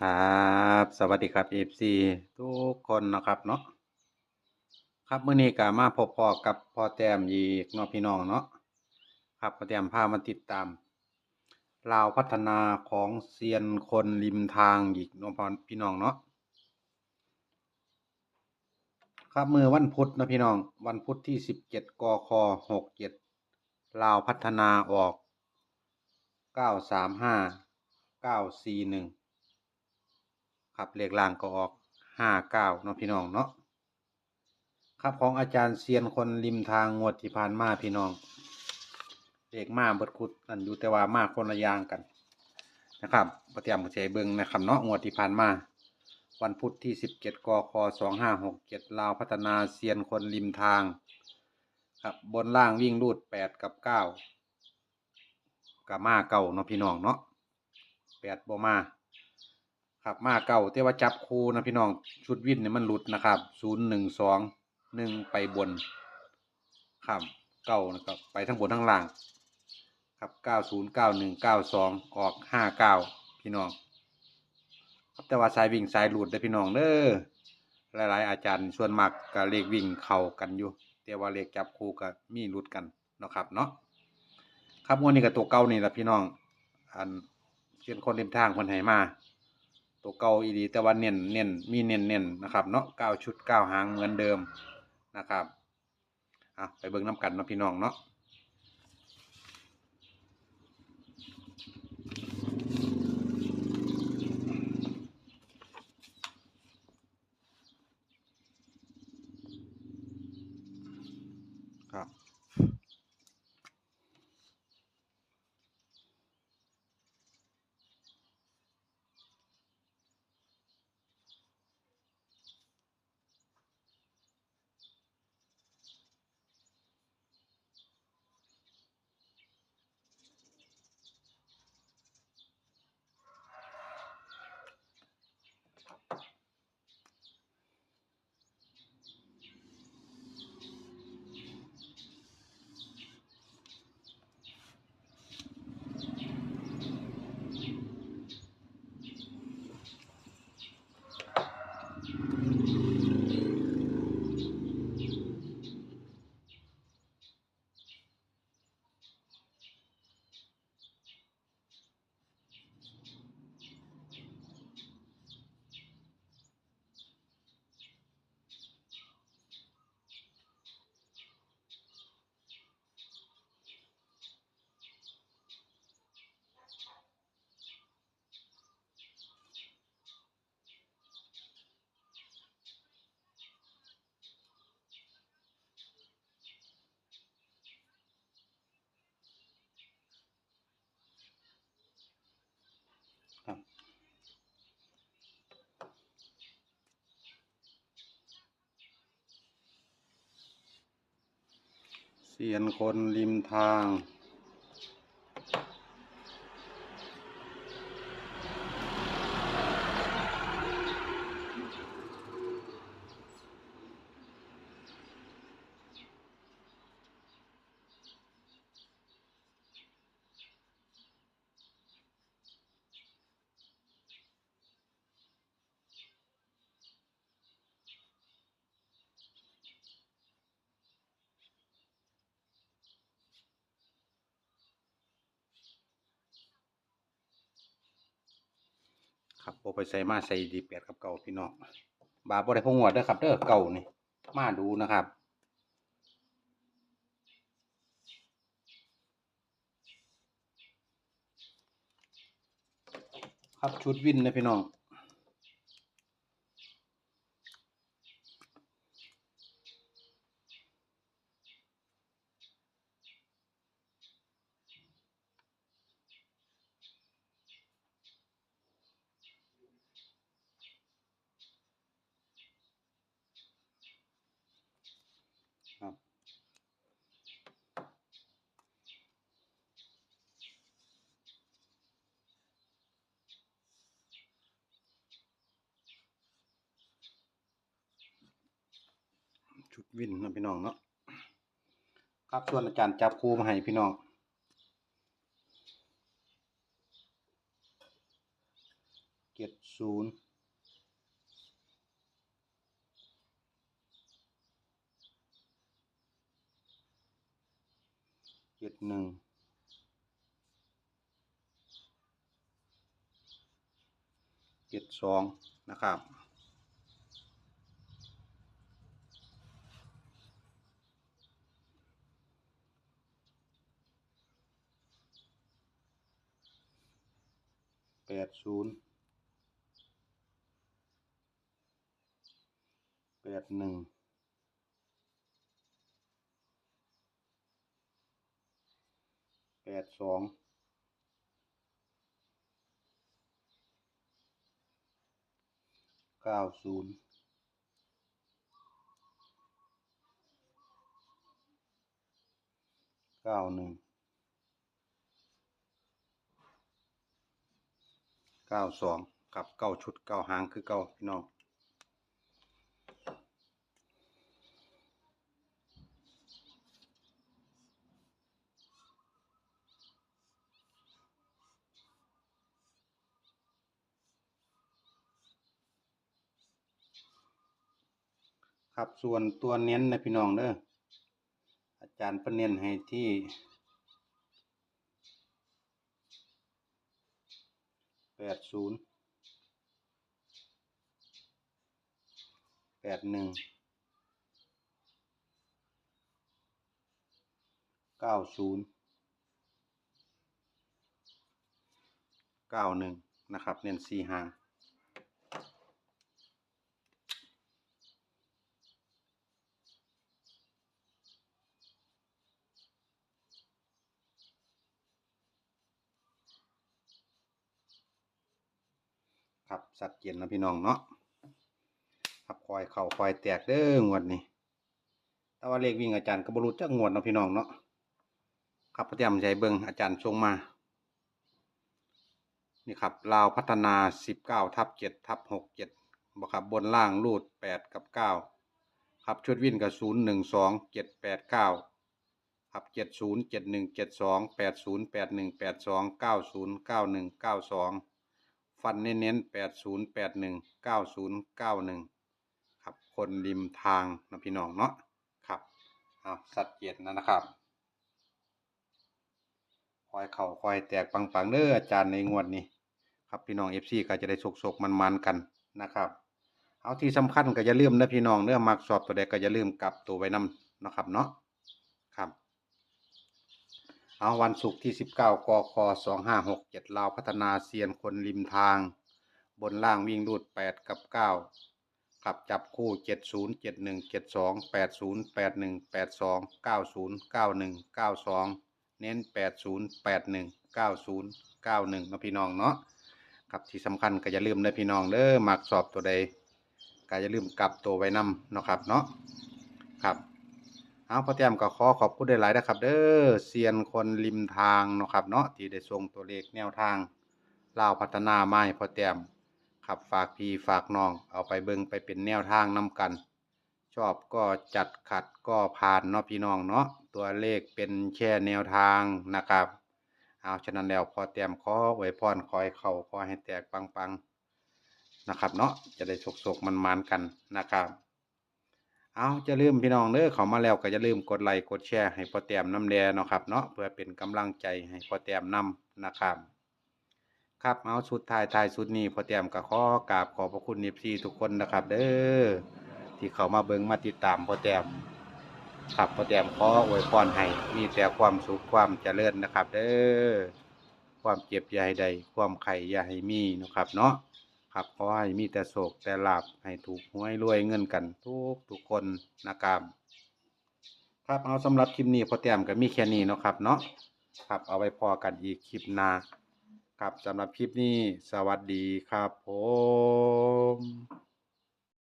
ครับสวัสดีครับ FC ทุกคนนะครับเนาะครับเมื้อนี้ก็มาพบพอกับพ่อแต้มอีกเนาะพี่น้องเนาะครับพ่อแต้มพามาติดตามลาวพัฒนาของเซียนคนริมทางอีกนาะพ่อพี่น้องเนาะครับมือวันพุธนะพี่น้องวันพุธที่17กค67ลาวพัฒนาออก935 941 ครับเลขล่างก็ออกห้าเก้าเนาะพี่น้องเนาะครับของอาจารย์เซียนคนริมทางงวดที่ผ่านมาพี่น้องเลขมาเบิดคุดนั่นอยู่แต่ว่ามาคนละอย่างกันนะครับประเตรียมกระเฉยเบิงนะครับเนาะงวดที่ผ่านมาวันพุธที่สิบเจ็ดกคสองห้าหกเจ็ดลาวพัฒนาเซียนคนริมทาง ครับบนล่างวิ่งรูดแปดกับเก้ากับมาเก่าเนาะพี่น้องเนาะแปดบ่มา ครับมาเก่าแต่ว่าจับคูนะพี่น้องชุดวินเนี่ยมันหลุดนะครับศูนย์หนึ่งสองหนึ่งไปบนครับเก้านะครับไปทั้งบนทั้งล่าง ครับเก้าศูนย์เก้าหนึ่งเก้าสองออกห้าเก้าพี่น้องครับแต่ว่าสายวิ่งสายหลุดได้พี่น้องเด้อหลาย ๆ อาจารย์ส่วนมากก็เลขวิ่งเข้ากันอยู่แต่ว่าเลขจับคู่ก็มีหลุดกันเนาะครับเนาะครับวันนี้ก็ตัวเก่านี่แหละพี่น้อง อันเช่นคนริมทางคนไหมา ตัวเก่าอีดีแต่ว่าเน้นเน้นมีเน้นเน้นนะครับเนาะเก้าชุดเก้าหางเหมือนเดิมนะครับอะไปเบิ่งน้ำกันเนาะพี่น้องเนาะครับครับ เตียนคนริมทาง ครับโอไปใส่มาใส่ดีแปดกับเก่าพี่น้องบาบ่ได้พงวดเด้อครับเด้อเก่านี่มาดูนะครับครับชุดวินนะพี่น้อง ครับ ชุดวินนะพี่น้องเนาะครับส่วนอาจารย์จับคู่มาให้พี่น้องเจ็ดศูนย์เจ็ดหนึ่งเจ็ดสองนะครับ ดศูนย์แปดหนึ่งแปดสองเก้าศูนย์เก้าหนึ่งเก้าสองกับเก้าชุดเก้าหางคือเก้าพี่น้องครับส่วนตัวเน้นนะพี่น้องเด้ออาจารย์เพิ่นเน้นให้ที่แป ดศูนย์แปดหนึ่งเก้าศูนย์เก้าหนึ่งนะครับ เน้นสี่หาง ครับสัตว์เย็นนะพี่น้องเนาะครับคอยเข่าคอยแตกเด้องวดนี้แต่ว่าเลขวิ่งอาจารย์ก็บรู้จักงวดนะพี่น้องเนาะครับพระเจ้าใจเบิงอาจารย์ทรงมา นี่ครับลาวพัฒนาสิบเก้าทับเจ็ดทับหกเจ็ดบอกครับ บนล่างรูดแปดกับเก้าครับชุดวิ่นกับศูนย์หนึ่งสองเจ็ดแปดเก้าครับเจ็ดศูนย์เจ็ดหนึ่งเจ็ดสองแปดศูนย์แปดหนึ่งแปดสองเก้าศูนย์เก้าหนึ่งเก้าสอง ฟันเน้นๆแปดศูนย์แปดหนึ่งเก้าศูนย์เก้าหนึ่งครับคนริมทางนะพี่น้องเนาะครับเอาสัตว์เจ็ดนะนะครับคอยเข่าคอยแตกปังๆเด้ออาจารย์ในงวดนี้ครับพี่น้องเอฟซีก็จะได้สกๆมันๆกันนะครับ เอาที่สำคัญก็อย่าลืมนะพี่น้องเนื้อมักสอบตัวใดก็อย่าลืมกลับตัวไว้นำเนะครับเนาะ เอาวันศุกร์ที่ 19กค2567ลาวพัฒนาเซียนคนริมทาง บนล่างวิ่งรูด 8 กับ 9 ขับจับคู่ 70 71 72 80 81 82 90 91 92 เน้น 80 81 90 91นะพี่น้องเนาะครับที่สำคัญก็อย่าลืมนะพี่น้องเด้อมักสอบตัวใดก็อย่าลืมกลับตัวไว้นำเนาะครับเนาะครับ เอาพ่อแต้มก็ขอขอบคุณได้หลายนะครับ เด้อเซียนคนริมทางเนาะครับเนาะที่ได้ส่งตัวเลขแนวทางลาวพัฒนาไม้พ่อแต้มครับฝากพี่ฝากน้อง เอาไปเบิงไปเป็นแนวทางนํกัน ชอบก็จัดขัดก็ผ่านเนาะพี่น้องเนาะตัวเลขเป็นแค่แนวทางนะครับเอาฉะนั้นแล้วพอเตรียมขอไว้พรคอยเข้าขอให้แตกปังๆนะครับเนาะจะได้สกๆมันๆกันนะครับ เอาจะลืมพี่น้องเด้อเขามาแล้วก็จะลืมกดไลค์กดแชร์ให้พอแต้มน้ำแดเนาะครับเนาะเพื่อเป็นกำลังใจให้พอแต้มนำนะครับครับเอาสุดท้ายท้ายสุดนี้พอแต้มก็ขอกราบขอบพระคุณนิพซีทุกคนนะครับ เด้อที่เขามาเบิ่งมาติดตามพอแต้มครับพอแต้มขออวยพรให้มีแต่ความสุขความเจริญนะครับ เด้อความเจ็บอย่าให้ใด ความไข่อย่าให้มีนะครับเนาะ ครับขอให้มีแต่โศกแต่ลาบให้ถูกหวยรวยเงินกันทุกทุกคนนะครับครับเอาสำหรับคลิปนี้พอแต้มก็มีแค่นี้เนาะครับเนาะครับเอาไว้พอกันอีกคลิปหน้าครับสำหรับคลิปนี้สวัสดีครับผม